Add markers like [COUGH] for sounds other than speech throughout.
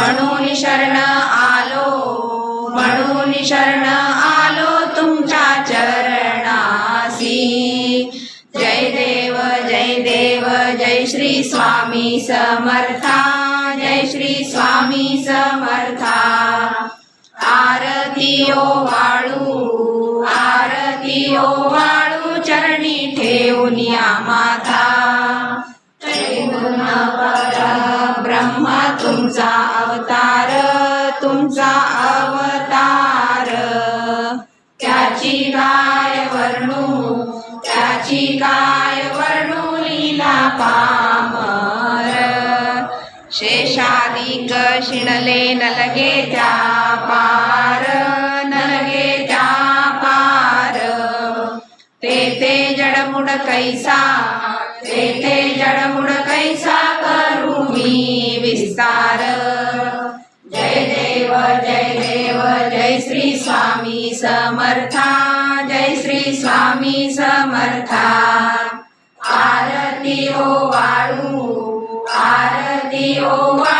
म्हणून शरण आलो म्हणून शरण आलो तुमच्या चरणासी. जय देव जय देव जय श्री स्वामी समर्था जय श्री स्वामी समर्था. आरतीयो वाळू आरतीयो वाळू चरणी ठेवून या माता तुमचा अवतार तुमचा अवतार. त्याची काय वर्णू त्याची काय वर्णू लीला पामर. शेषादिक शिणले नलगे त्या पार नलगे त्या पार. तेथे जडमुड कैसा तेथे जडमुड कैसा करू मी? विस्तार जय देव जय देव जय श्री स्वामी समर्था। जय श्री स्वामी समर्था। आरती ओ वाळू आरती ओ वाळू।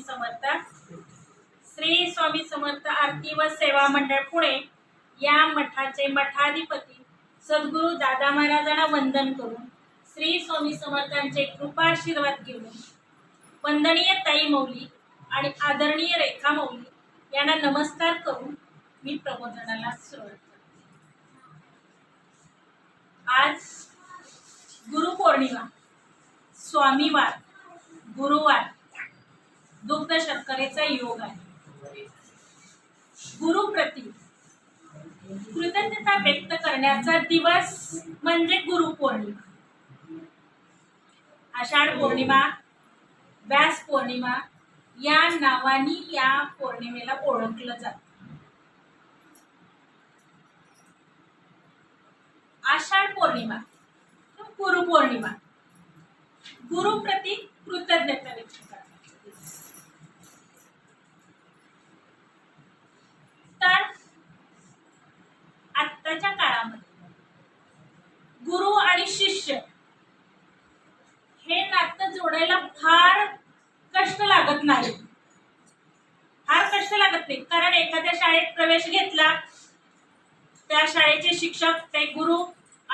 समर्थ श्री स्वामी समर्थ आरती व सेवा मंडळ पुणे या मठाचे मठाधिपती सद्गुरू दादा महाराजांना वंदन करून श्री स्वामी समर्थांचे कृपाशीर्वाद घेऊन वंदनीय ताई मौली आणि आदरणीय रेखा मौली यांना नमस्कार करून मी प्रबोधनाला सुरुवात करते आज पौर्णिमा स्वामीवार गुरुवार दुग्ध शर्करेचा योग आहे. गुरुप्रती कृतज्ञता व्यक्त करण्याचा दिवस म्हणजे गुरु पौर्णिमा. आषाढ पौर्णिमा व्यास पौर्णिमा या नावानी या पौर्णिमेला ओळखलं जात. आषाढ पौर्णिमा गुरुपौर्णिमा. गुरुप्रती कृतज्ञता व्यक्त तर आत्ताच्या काळामध्ये गुरु आणि शिष्य हे नातं जोडायला फार कष्ट लागत नाही. फार कष्ट लागत नाही. कारण एखाद्या शाळेत प्रवेश घेतला त्या शाळेचे शिक्षक ते गुरु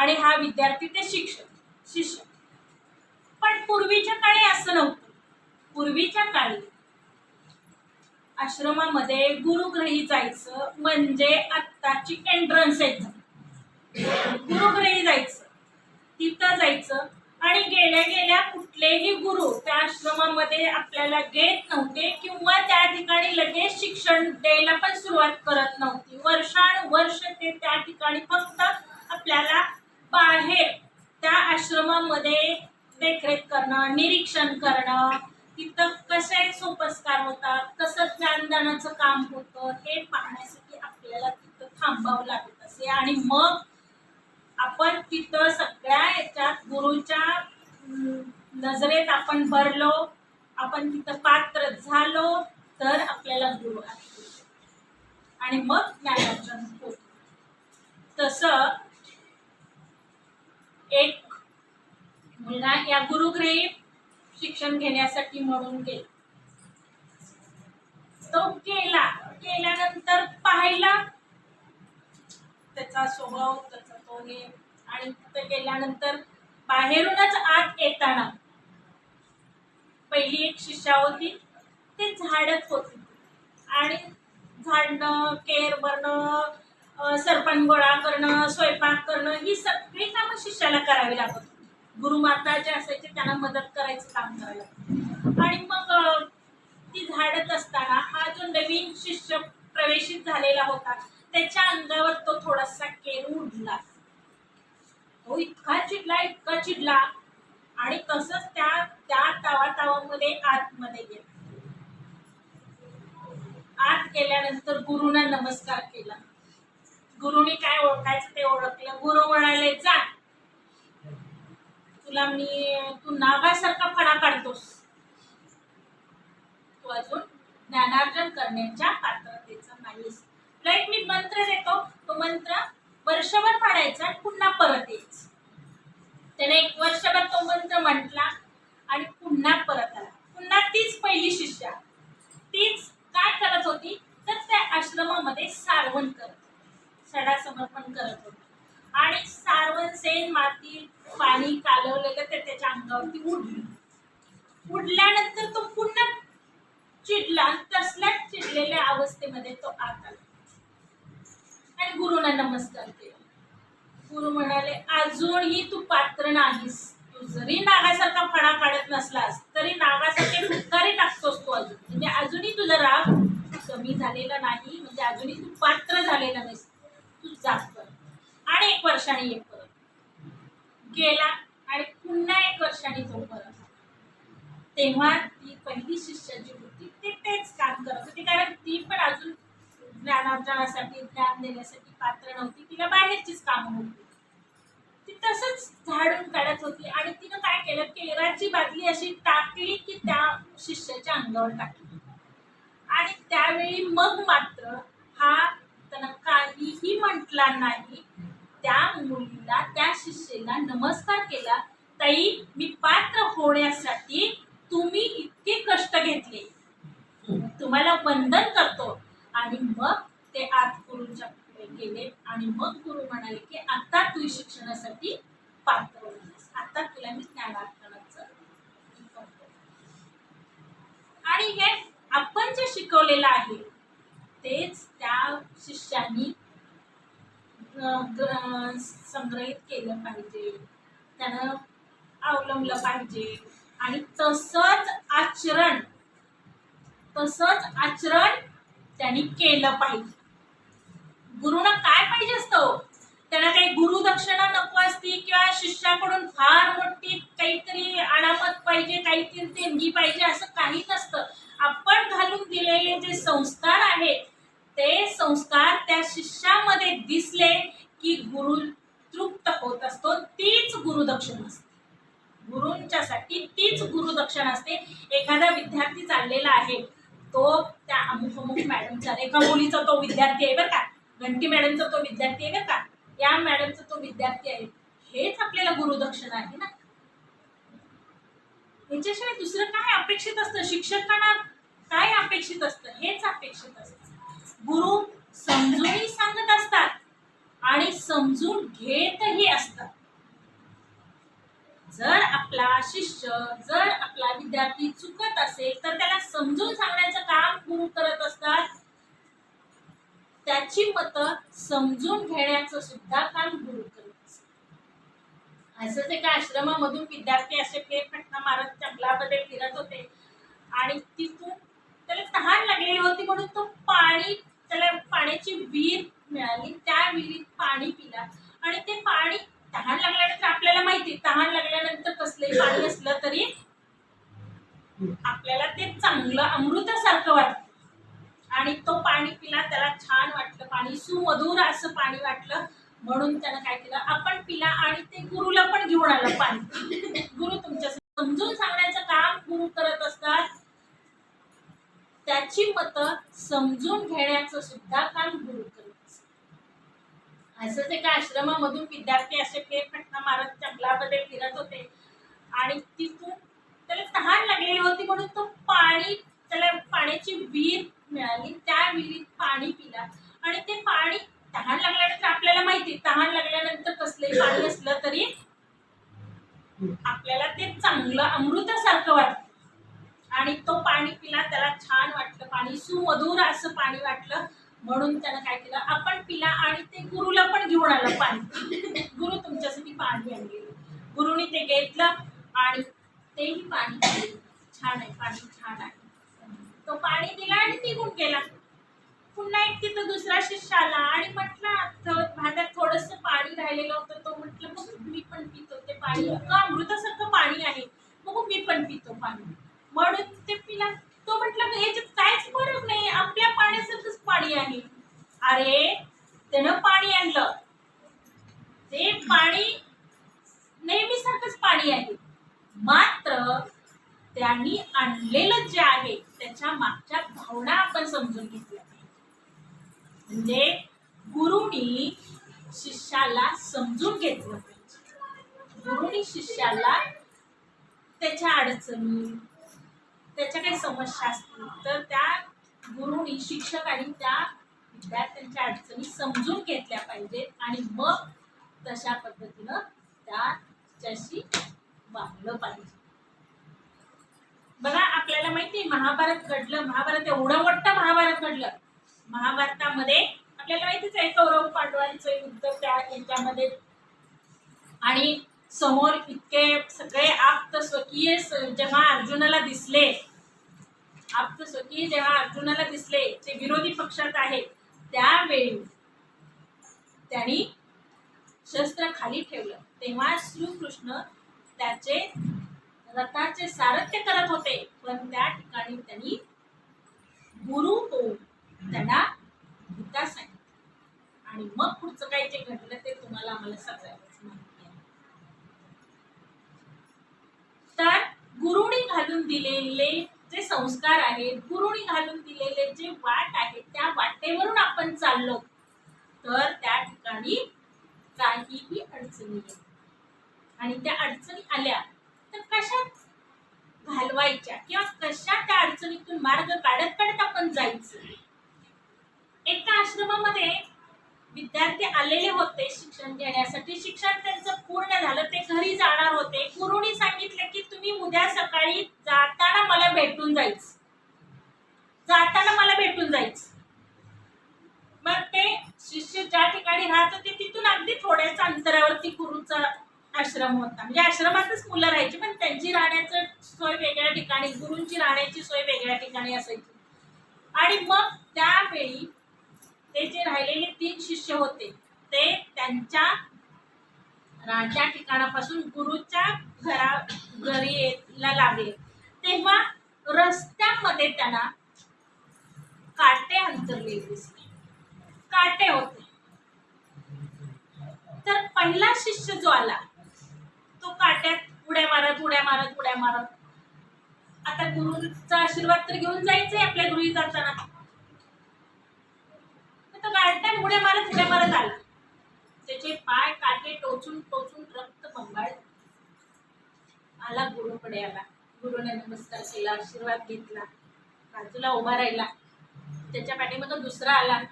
आणि हा विद्यार्थी ते शिक्षक शिष्य पण पूर्वीच्या काळी असं नव्हतं. पूर्वीच्या काळी आश्रमामध्ये गुरुग्रही जायचं म्हणजे आत्ताची एंट्रन्स एक्झाम गुरुग्रही जायचं तिथं जायचं आणि गेल्या गेल्या कुठलेही गुरु त्या आश्रमामध्ये आपल्याला घेत नव्हते किंवा त्या ठिकाणी लगेच शिक्षण द्यायला पण सुरुवात करत नव्हती. वर्षानुवर्ष ते त्या ठिकाणी फक्त आपल्याला बाहेर त्या आश्रमामध्ये देखरेख करणं निरीक्षण करणं तिथं कसे सोपस्कार होतात कसं ज्ञानदानाचं काम होतं हे पाहण्यासाठी आपल्याला तिथं थांबावं लागत असे. आणि मग आपण तिथं सगळ्या याच्यात गुरुच्या नजरेत आपण भरलो आपण तिथं पात्र झालो तर आपल्याला गुरु आहे आणि मग ज्ञानार्जन होत. तसं एक मुलगा या गुरुग्रही शिक्षण घेण्यासाठी म्हणून गेला. तो गेला. गेल्यानंतर पाहिला. त्याचा स्वभाव त्याचा तो हे आणि तिथं गेल्यानंतर बाहेरूनच आत येताना पहिली एक शिष्या होती. ते झाडत होती. आणि झाडणं केर भरणं सरपण गोळा करणं स्वयंपाक करणं ही सगळी कामं शिष्याला करावी लागत गुरु गुरुमाता जे असायचे त्यांना मदत करायचं काम करायला लागतं. आणि मग ती झाडत असताना हा जो नवीन शिष्य प्रवेशित झालेला होता त्याच्या अंगावर तो थोडासा केरू उडला. तो इतका चिडला इतका चिडला आणि तसंच त्या त्या तावा तावामध्ये आतमध्ये गेला. आत गेल्यानंतर गुरुना नमस्कार केला. गुरुनी काय ओळखायचं ते ओळखलं. गुरु म्हणाले जा. तुला मी तू नागासारखा फणा काढतोस. तू अजून ज्ञानार्जन करण्याच्या पात्रतेचा नाहीस. तुला एक मी मंत्र देतो. तो मंत्र वर्षभर पाडायचा पुन्हा परत यायचं. त्याने एक वर्षभर तो मंत्र म्हटला आणि पुन्हा परत आला. पुन्हा तीच पहिली शिष्या. तीच काय करत होती? तर त्या आश्रमामध्ये सारवण करत. सडा समर्पण करत होते. आणि सारवण सेन माती पाणी कालवलेलं ते त्याच्या अंगावरती उडली. उडल्यानंतर तो पुन्हा चिडला आणि तसल्याच चिडलेल्या अवस्थेमध्ये तो आत आला. आणि गुरुना नमस्कार केला. गुरु म्हणाले अजूनही तू पात्र नाहीस. तू जरी नागासारखा फणा काढत नसलास तरी नागासारखे फुटकारी टाकतोस तू अजून. म्हणजे अजूनही तुझा राग कमी झालेला नाही. म्हणजे अजूनही तू पात्र झालेला नसतो तू जात आणि एक वर्षाने ये परत. गेला आणि पुन्हा एक वर्षाने तो परत. तेव्हा ती पहिली शिष्य जी होती ती तेच काम करत होती. कारण ती पण अजून ज्ञानार्जनासाठी ज्ञान देण्यासाठी पात्र नव्हती. तिला बाहेरचीच कामं होती. ती तसंच झाडून काढत होती. आणि तिनं काय केलं? केराची बादली अशी टाकली की त्या शिष्याच्या अंगावर टाकली. आणि त्यावेळी मग मात्र हा त्यानं काहीही म्हटला नाही. त्या मुलीला त्या शिष्येला नमस्कार केला ताई मी पात्र होण्यासाठी तुम्ही इतके कष्ट घेतले. तुम्हाला वंदन करतो. आणि मग ते आत गुरुच्या पुढे गेले आणि मग गुरु म्हणाले की आता तू शिक्षणासाठी पात्र होतीस आता तुला मी ज्ञानार्पणाचं आणि हे आपण जे शिकवलेलं आहे तेच त्या शिष्यांनी संग्रहित केलं पाहिजे. त्यानं अवलंबलं पाहिजे. आणि तसंच आचरण तसंच आचरण त्यांनी केलं पाहिजे. गुरुना काय पाहिजे असतं? त्यांना काही गुरुदक्षिणा नको असती किंवा शिष्याकडून फार मोठी काहीतरी अनामत पाहिजे काहीतरी देणगी पाहिजे असं काही नसतं. आपण घालून दिलेले जे संस्कार आहेत ते संस्कार त्या शिष्यामध्ये दिसले की गुरु तृप्त होत असतो तीच गुरुदक्षिणा असते. गुरूंच्यासाठी तीच गुरुदक्षिणा असते. एखादा विद्यार्थी चाललेला आहे तो त्या अमुक अमुक मॅडमचा एका मुलीचा तो विद्यार्थी आहे बरं का घंटी मॅडमचा तो विद्यार्थी आहे बरं का या मॅडमचा तो विद्यार्थी आहे. हेच आपल्याला गुरुदक्षिणा आहे ना. याच्याशिवाय दुसरं काय अपेक्षित असतं? शिक्षकांना काय अपेक्षित असतं? हेच अपेक्षित असतं. गुरु समजूनही सांगत असतात आणि समजून घेतही असतात. जर आपला शिष्य जर आपला विद्यार्थी चुकत असेल तर त्याला समजून सांगण्याचं काम गुरु करत असतात. त्याची मतं समजून घेण्याचं सुद्धा काम गुरु करत असतात. असंच एका आश्रमामधून विद्यार्थी असे फेरफटका मारत जंगलामध्ये फिरत होते आणि तिथून त्याला तहान लागलेली होती म्हणून तो पाणी त्याला पाण्याची विहीर मिळाली. त्या विहिरीत पाणी पिला. आणि ते पाणी तहान लागल्यानंतर आपल्याला माहिती तहान लागल्यानंतर कसलंही पाणी असलं तरी आपल्याला ते चांगलं अमृतासारखं वाटतं. आणि तो पाणी पिला त्याला छान वाटलं. पाणी सुमधुर असं पाणी वाटलं. म्हणून त्यानं काय केलं आपण पिला आणि ते गुरुला पण घेऊन आलं पाणी. गुरु तुमच्या समजून सांगण्याचं काम गुरु करत असतात. त्याची मतं समजून घेण्याचं सुद्धा काम गुरु करत असतात. असंच एका आश्रमामधून विद्यार्थी असे फेरफटका मारत जंगलामध्ये फिरत होते. आणि तिथून त्याला तहान लागलेली होती म्हणून तो पाणी त्याला पाण्याची विहीर मिळाली. त्या विहिरीत पाणी पिला. आणि ते पाणी तहान लागल्यानंतर आपल्याला माहिती तहान लागल्यानंतर कसलंही पाणी असलं तरी आपल्याला ते चांगलं अमृतासारखं वाटतं. आणि तो पाणी पिला त्याला छान वाटलं पाणी सुमधुर असं पाणी वाटलं. म्हणून त्यानं काय केलं आपण पिला आणि ते गुरुला पण घेऊन आलं पाणी. गुरु तुमच्यासाठी पाणी आणले गुरुनी ते घेतलं आणि तेही पाणी छान आहे पाणी छान आहे. तो पाणी दिला आणि निघून गेला. पुन्हा एक तिथं दुसरा शिष्य आला आणि म्हटलं भांड्यात थोडस पाणी राहिलेलं होतं. तो म्हटलं मग मी पण पितो. ते पाणी इतकं अमृतासारखं पाणी आहे. मग मी पण पितो पाणी. म्हणून ते पिला तो म्हटलं याच्यात काहीच फरक नाही आपल्या पाण्यासारखंच पाणी आहे. अरे त्यानं पाणी आणलं. ते पाणी नेहमीसारखंच पाणी आहे. मात्र त्यांनी आणलेलं जे आहे त्याच्या मागच्या भावना आपण समजून घेतल्या. म्हणजे गुरुनी शिष्याला समजून घेतलं पाहिजे. गुरुनी शिष्याला त्याच्या अडचणी त्याच्या काही समस्या असतील तर त्या गुरुनी शिक्षकांनी त्या विद्यार्थ्यांच्या अडचणी समजून घेतल्या पाहिजेत आणि मग तशा पद्धतीनं त्याच्याशी वागलं पाहिजे. बघा आपल्याला माहिती आहे महाभारत घडलं महाभारत एवढं मोठं महाभारत घडलं. महाभारतामध्ये आपल्याला माहितीच आहे कौरव पांडवांचं युद्ध त्या याच्यामध्ये आणि समोर इतके सगळे आप्त स्वकीय जेव्हा अर्जुनाला दिसले आप्त स्वकीय जेव्हा अर्जुनाला दिसले ते विरोधी पक्षात आहेत त्यावेळी त्यांनी शस्त्र खाली ठेवलं. तेव्हा श्रीकृष्ण त्याचे रथाचे सारथ्य करत होते. पण त्या ठिकाणी त्यांनी गुरु होऊन त्यांना गीता सांगितली. आणि मग पुढचं काय जे घडलं ते तुम्हाला आम्हाला सांगायचं माहिती आहे तर गुरुनी घालून दिलेले जे संस्कार आहेत गुरुनी घालून दिलेले जे वाट आहे त्या वाटेवरून आपण चाललो तर त्या ठिकाणी काहीही अडचणी येत आणि त्या अडचणी आल्या तर कशा घालवायच्या किंवा कशा त्या अडचणीतून मार्ग काढत काढत आपण जायचं? एका आश्रमामध्ये विद्यार्थी आलेले होते शिक्षण घेण्यासाठी. शिक्षण त्यांचं पूर्ण झालं ते घरी जाणार होते. गुरुनी सांगितलं की तुम्ही उद्या सकाळी जाताना मला भेटून जायच. जाताना मला भेटून जायच. मग ते शिष्य ज्या ठिकाणी राहत होते तिथून अगदी थोड्याच अंतरावरती गुरुचा आश्रम होता. म्हणजे आश्रमातच मुलं राहायची पण त्यांची राहण्याचं सोय वेगळ्या ठिकाणी गुरूंची राहण्याची सोय वेगळ्या ठिकाणी असायची. आणि मग त्यावेळी ते जे राहिलेले तीन शिष्य होते ते त्यांच्या राजा ठिकाणापासून गुरुच्या घरा घरी यायला लागले. तेव्हा रस्त्यामध्ये त्यांना काटे अंतरलेले दिसले. काटे होते. तर पहिला शिष्य जो आला तो काट्यात उड्या मारत उड्या मारत उड्या मारत आता गुरुचा आशीर्वाद तर घेऊन जायचंय आपल्या गुरुही जाताना तर तो उड्या मारत उड्या मारत आला. त्याचे पाय काटे टोचून टोचून रक्त बंबाळ आला गुरुकडे आला गुरुने नमस्कार केला आशीर्वाद घेतला. बाजूला उभा राहिला. त्याच्या पाठीमध्ये दुसरा आला.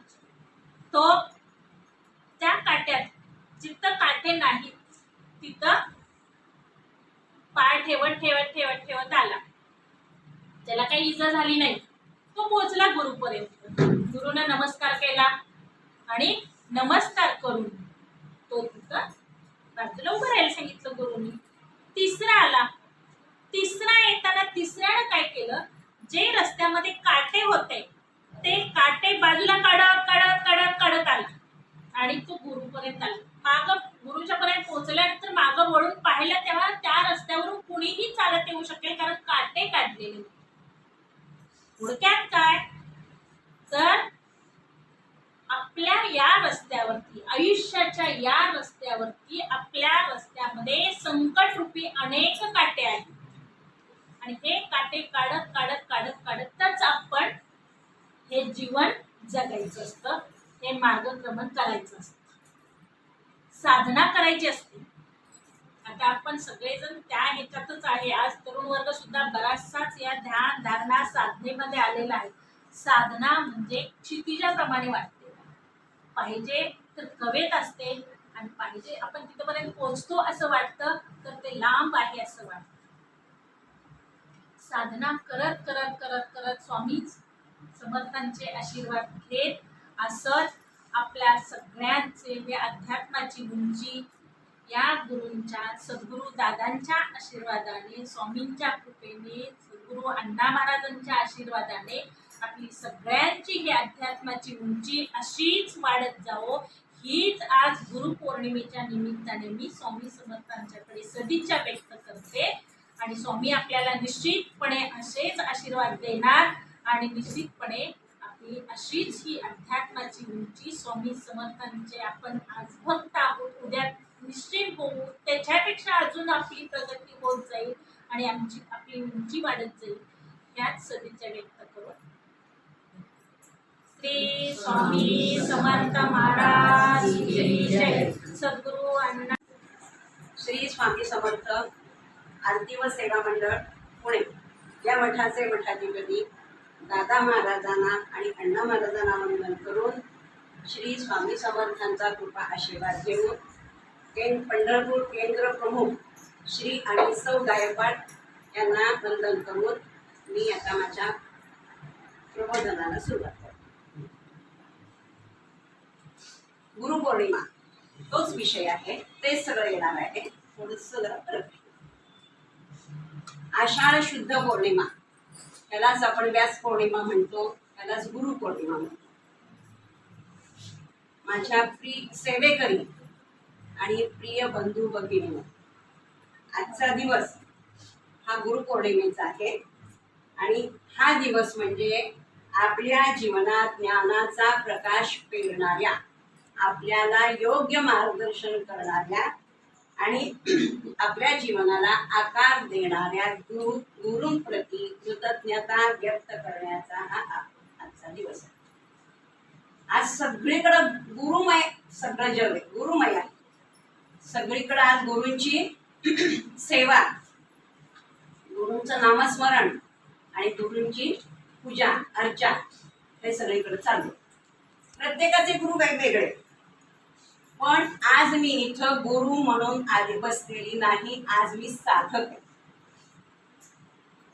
तो त्या काट्यात जिथं काटे नाहीत तिथं पाय ठेवत ठेवत ठेवत ठेवत आला. त्याला काही इजा झाली नाही. तो पोहोचला गुरुपर्यंत. गुरुने नमस्कार केला आणि नमस्कार करून तो तिथं बाजूला उभं राहायला सांगितलं गुरुनी. तिसरा आला. तिसरा येताना तिसऱ्यानं काय केलं? जे रस्त्यामध्ये काटे होते ते काटे बाजूला काढत काढत काढत काढत आला. आणि तो गुरुपर्यंत आला. माग गुरुच्या पर्यंत पोहोचल्यानंतर मागं वळून पाहिलं तेव्हा त्या रस्त्यावरून कुणीही चालत येऊ शकेल कारण काटे काढलेले होते. थोडक्यात काय? तर आपल्या या रस्त्यावरती आयुष्याच्या या रस्त्यावरती आपल्या रस्त्यामध्ये संकट रूपी अनेक काटे आहेत. आणि हे काटे काढत काढत काढत काढतच आपण हे जीवन जगायचं असतं हे मार्गक्रमण करायचं असतं. साधना करायची असते. आता आपण सगळेजण त्या ह्याच्यातच आहे. आज तरुण वर्ग सुद्धा बराचसाच या ध्यान धारणा साधनेमध्ये आलेला आहे. साधना म्हणजे क्षितिजाप्रमाणे वाटते. पाहिजे तर कवेत असते आणि पाहिजे आपण तिथपर्यंत पोहोचतो असं वाटतं तर ते लांब आहे असं वाटतं. साधना करत करत करत करत स्वामीच समर्थांचे आशीर्वाद घेत असत आपल्या सगळ्यांचे जे अध्यात्माची उंची या गुरूंच्या सद्गुरू दादांच्या आशीर्वादाने स्वामींच्या कृपेने सद्गुरू अण्णा महाराजांच्या आशीर्वादाने आपली सगळ्यांची ही अध्यात्माची उंची अशीच वाढत जावो हीच आज गुरुपौर्णिमेच्या निमित्ताने मी स्वामी समर्थांच्याकडे सदिच्छा व्यक्त करते. आणि स्वामी आपल्याला निश्चितपणे असेच आशीर्वाद देणार आणि निश्चितपणे आपली अशीच ही अध्यात्माची उंची स्वामी समर्थांचे आपण आज भक्त आहोत. उद्या निश्चित होऊ त्याच्यापेक्षा अजून आपली प्रगती होत जाईल आणि आमची आपली उंची वाढत जाईल. ह्याच सदिच्छा व्यक्त श्री स्वामी समर्थ महाराज. की जय. सद्गुरू अण्णा. श्री स्वामी समर्थ आरती व सेवा मंडळ पुणे. या मठाचे मठाधिपती दादा महाराजांना आणि अण्णा महाराजांना वंदन करून श्री स्वामी समर्थांचा कृपा आशीर्वाद घेऊन कें पंढरपूर केंद्र प्रमुख श्री आणि सौ गायकवाड यांना वंदन करून मी आता माझ्या प्रबोधनाला सुरुवात करतो गुरुपौर्णिमा. तोच विषय आहे. तेच सगळं येणार आहे. थोडस आषाढ शुद्ध पौर्णिमा. त्यालाच आपण व्यास पौर्णिमा म्हणतो. त्यालाच गुरु पौर्णिमा म्हणतो. माझ्या प्रिय सेवेकरी आणि प्रिय बंधू भगिनी आजचा दिवस हा गुरुपौर्णिमेचा आहे. आणि हा दिवस म्हणजे आपल्या जीवनात ज्ञानाचा प्रकाश पेरणाऱ्या आपल्याला योग्य मार्गदर्शन करणाऱ्या आणि [CLEARS THROAT] आपल्या जीवनाला आकार देणाऱ्या गुरु गुरुंप्रती कृतज्ञता व्यक्त करण्याचा हा आजचा दिवस आहे. आज सगळीकडं गुरुमय सगळं जग आहे गुरुमय आहे. सगळीकडं आज गुरूंची [CLEARS THROAT] सेवा गुरूंचं नामस्मरण आणि गुरूंची पूजा अर्चा हे सगळीकडे चालू प्रत्येकाचे गुरु वेगवेगळे पण आज मी इथं गुरु म्हणून आधी बसलेली नाही आज मी साधक आहे.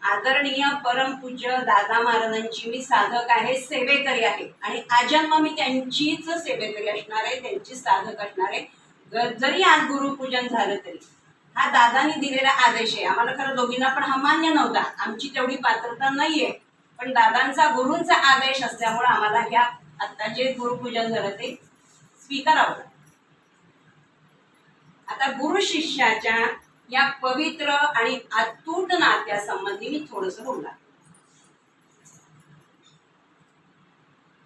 आदरणीय परमपूज्य दादा महाराजांची मी साधक आहे सेवेकरी आहे. आणि आजन्म मी त्यांचीच सेवेकरी असणार आहे त्यांची साधक असणार आहे. जरी आज गुरुपूजन झालं तरी. हा दादानी दिलेला आदेश आहे. आम्हाला खरं दोघींना पण हा मान्य नव्हता. आमची तेवढी पात्रता नाहीये. पण दादांचा गुरूंचा आदेश असल्यामुळे आम्हाला ह्या आता जे गुरुपूजन झालं ते स्वीकारावं. लागतं. आता गुरु शिष्याच्या या पवित्र आणि अतूट नात्यासंबंधी मी थोडस बोलणार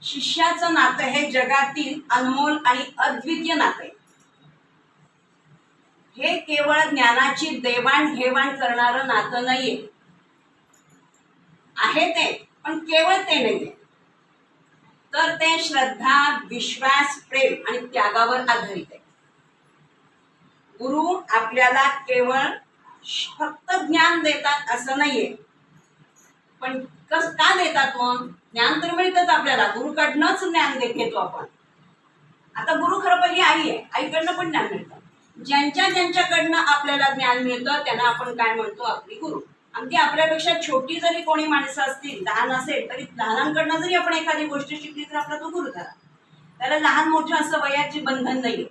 शिष्याचं नातं हे जगातील अनमोल आणि अद्वितीय नातं आहे. हे केवळ ज्ञानाची देवाणघेवाण करणारं नातं नाहीये. आहे ते पण केवळ ते नाहीये. तर ते श्रद्धा विश्वास प्रेम आणि त्यागावर आधारित आहे. गुरु आपल्याला केवळ फक्त ज्ञान देतात असं नाहीये. पण कस का देतात मग? ज्ञान तर मिळतच आपल्याला. गुरुकडनंच ज्ञान घेतो आपण. आता गुरु खरं पहिली आई आहे. आईकडनं पण ज्ञान मिळतं. ज्यांच्या ज्यांच्याकडनं आपल्याला ज्ञान मिळतं त्यांना आपण काय म्हणतो? आपली गुरु. अगदी आपल्यापेक्षा छोटी जरी कोणी माणसं असतील लहान असेल तरी लहानांकडनं जरी आपण एखादी गोष्ट शिकली तर आपला तो गुरु झाला. त्याला लहान मोठं असं वयाचे बंधन नाही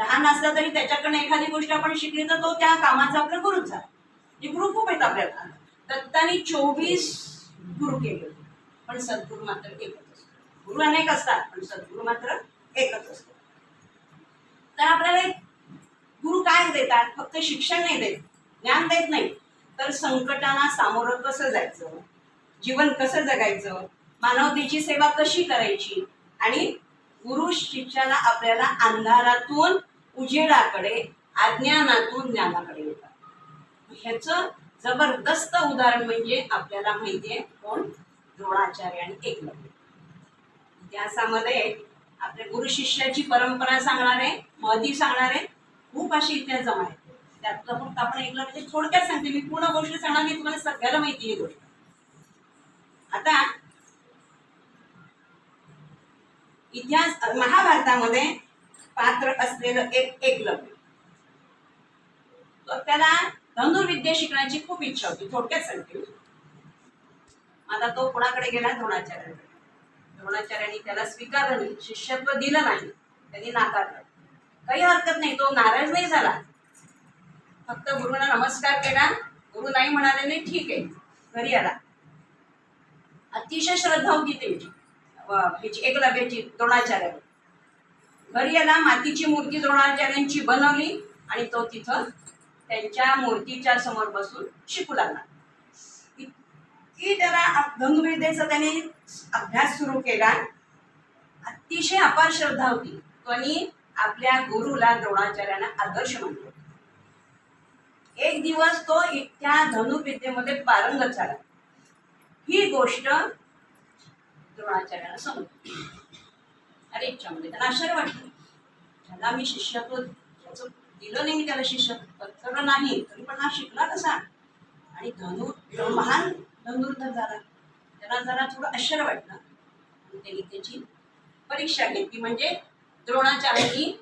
लहान असला तरी त्याच्याकडनं एखादी गोष्ट आपण शिकली तर तो त्या कामाचा आपला गुरुच झाला. म्हणजे गुरु खूप आहेत आपल्याला दत्तानी चोवीस गुरु केले होते पण सद्गुरू मात्र एकच असतो. गुरु अनेक असतात पण सद्गुरू मात्र एकच असतो. तर आपल्याला एक गुरु काय देतात? फक्त शिक्षण नाही देत ज्ञान देत नाही. तर संकटांना सामोरं कसं जायचं? जीवन कसं जगायचं? मानवतेची सेवा कशी करायची? आणि गुरु शिष्याला आपल्याला अंधारातून उजेडाकडे अज्ञानातून ज्ञानाकडे येतात. ह्याचं जबरदस्त उदाहरण म्हणजे आपल्याला माहिती आहे कोण? द्रोणाचार्य आणि एकलव्य. इतिहासामध्ये आपल्या गुरु शिष्याची परंपरा सांगणार आहे महती सांगणार आहे खूप अशी इतिहास जमा आहे त्यातलं फक्त आपण एकलं म्हणजे थोडक्यात सांगते. मी पूर्ण गोष्ट सांगणार नाही तुम्हाला सगळ्याला माहिती आहे ही गोष्ट. आता इतिहास महाभारतामध्ये पात्र असलेलं एक एकलव्य तर त्याला धनुर्विद्या शिकण्याची खूप इच्छा होती थोडक्यात सांगते आता तो कोणाकडे गेला? द्रोणाचार्याकडे. द्रोणाचार्यांनी त्याला स्वीकारलं नाही शिष्यत्व दिलं नाही त्यांनी नाकारलं काही हरकत नाही तो नाराज नाही झाला. फक्त गुरुना नमस्कार केला. गुरु नाही म्हणाले नाही ठीक आहे घरी आला. अतिशय श्रद्धा होती त्यांची. ह्याची एकलव्याची द्रोणाचार्यावर. घरी आला मातीची मूर्ती द्रोणाचार्यांची बनवली आणि तो तिथं त्यांच्या मूर्तीच्या समोर बसून शिकू लागला. की त्याला धनुर्विद्येचा त्याने अभ्यास सुरू केला. अतिशय अपार श्रद्धा होती. कोणी आपल्या गुरुला द्रोणाचार्यांना आदर्श मानतो एक दिवस तो त्या धनुविद्येमध्ये पारंगत झाला. ही गोष्ट द्रोणाचार्यांना समजली. अरे इच्छामध्ये त्याला आश्चर्य वाटलं त्याला मी शिष्यत्व त्याचं दिलं नाही मी त्याला शिष्यत्व पत्करलं नाही तरी पण हा शिकला कसा? आणि धनु महान धनुर्धर झाला. त्याला जरा थोडं आश्चर्य वाटलं. आणि त्यांनी त्याची परीक्षा घेतली. म्हणजे द्रोणाचार्यांनी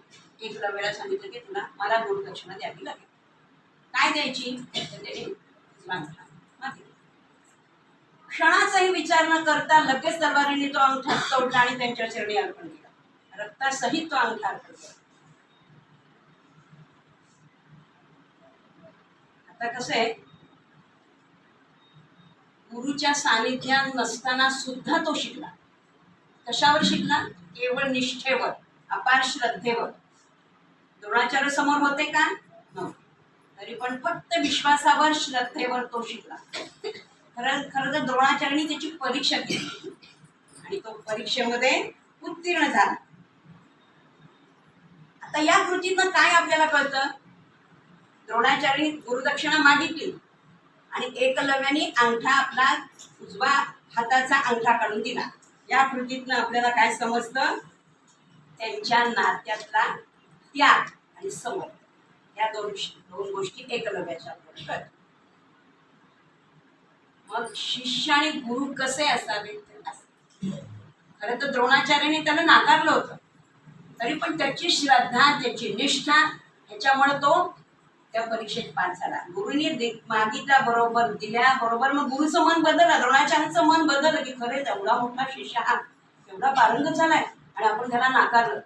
एकलव्याला सांगितलं की तुला मला गुरुदक्षिणा द्यावी लागेल. काय द्यायची? तर त्याने अंगठा क्षणाचाही विचार न करता लगेच तलवारीने तो अंगठा तोडला आणि त्यांच्या चरणी अर्पण केला. रक्तासहित तो अंगठा अर्पण केला. आता कसं आहे? गुरुच्या सानिध्यात नसताना सुद्धा तो शिकला. कशावर शिकला? केवळ निष्ठेवर अपार श्रद्धेवर. द्रोणाचार्य समोर होते का? तरी पण फक्त विश्वासावर श्रद्धेवर तो शिकला. खरं खरं तर द्रोणाचार्यांनी त्याची परीक्षा केली. आणि तो परीक्षेमध्ये उत्तीर्ण झाला. आता या कृतीतनं काय आपल्याला कळतं? द्रोणाचार्यांनी गुरुदक्षिणा मागितली. आणि एकलव्याने अंगठा आपला उजवा हाताचा अंगठा काढून दिला. या कृतीतनं आपल्याला काय समजतं? त्यांच्या नात्यातला त्याग आणि समर्थ या दोन दोन गोष्टी एकलव्याच्या आपल्याला मग शिष्य आणि गुरु कसे असावेत खरं तर द्रोणाचार्याने त्याला नाकारलं होतं. तरी पण त्याची श्रद्धा त्याची निष्ठा ह्याच्यामुळे तो त्या परीक्षेत पास झाला. गुरुनी दे- बरोबर दिल्या बरोबर मग गुरुचं मन बदललं द्रोणाचार्याचं मन बदललं की खरंच एवढा मोठा शिष्य हा एवढा पारंग झालाय आणि आपण त्याला नाकारलं.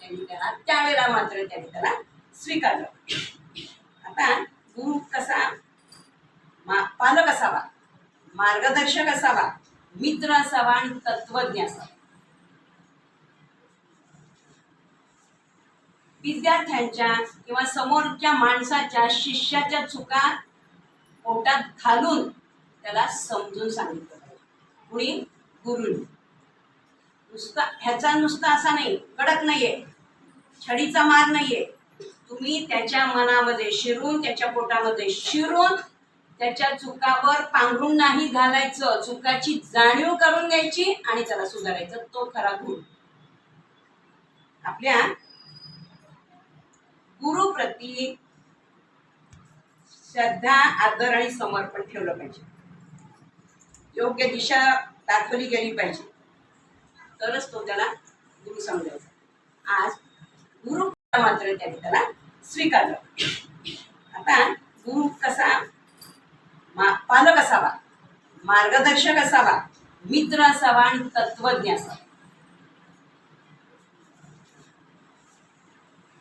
त्यांनी त्याला त्यावेळेला मात्र त्यांनी त्याला स्वीकारलं. आता गुरु कसा मार्गदर्शक असावा मित्र असावा आणि तत्वज्ञ असावा. विद्यार्थ्यांच्या किंवा समोरच्या माणसाच्या शिष्याच्या चुका पोटात घालून त्याला समजून सांगितलं कुणी? गुरुनी. नुसता ह्याचा नुसता असा नाही कडक नाहीये. छडीचा मार नाहीये. तुम्ही त्याच्या मनामध्ये शिरून त्याच्या पोटामध्ये शिरून त्याच्या चुकावर पांघरून नाही घालायचं. चुकाची जाणीव करून घ्यायची आणि त्याला सुधारायचं. तो खरा गुरु. आपल्या गुरुप्रती श्रद्धा आदर आणि समर्पण ठेवलं पाहिजे. योग्य दिशा दाखवली गेली पाहिजे. तरच तो त्याला गुरु समजायचा. आज गुरु मात्र त्याने त्याला स्वीकारलं. आता गुरु कसा मा- पालक असावा मार्गदर्शक असावा मित्र असावा आणि तत्वज्ञ असावा.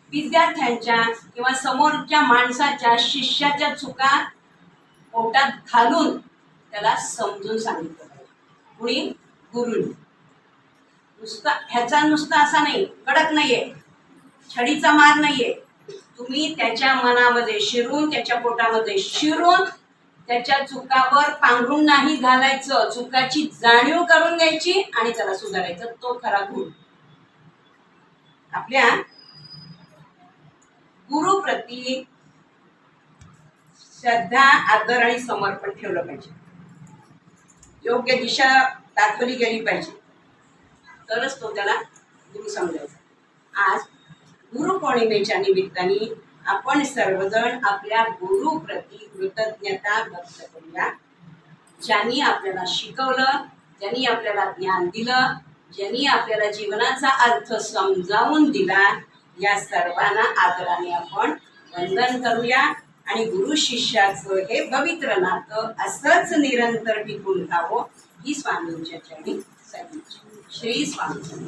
विद्यार्थ्यांच्या किंवा समोरच्या माणसाच्या शिष्याच्या चुका पोटात घालून त्याला समजून सांगितलं कुणी? गुरुनी. नुसता ह्याचा नुसता असा नाही कडक नाहीये. छडीचा मार नाहीये. तुम्ही त्याच्या मनामध्ये शिरून त्याच्या पोटामध्ये शिरून त्याच्या चुकावर पांघरून नाही घालायचं. चुकाची जाणीव करून घ्यायची आणि त्याला सुधारायचं. तो खरा गुण. आपल्या गुरुप्रती श्रद्धा आदर आणि समर्पण ठेवलं पाहिजे. योग्य दिशा दाखवली गेली पाहिजे. तरच तो त्याला गुरु समजायचा. आज गुरुपौर्णिमेच्या निमित्ताने आपण सर्वजण आपल्या गुरुप्रती कृतज्ञता व्यक्त करूया. ज्यांनी आपल्याला शिकवलं ज्यांनी आपल्याला ज्ञान दिलं ज्यांनी आपल्याला जीवनाचा अर्थ समजावून दिला या सर्वांना आदराने आपण वंदन करूया. आणि गुरु शिष्याचं हे पवित्र नातं असंच निरंतर टिकून राहावं ही स्वामींच्या चरणी सदिच्छा. श्री स्वामी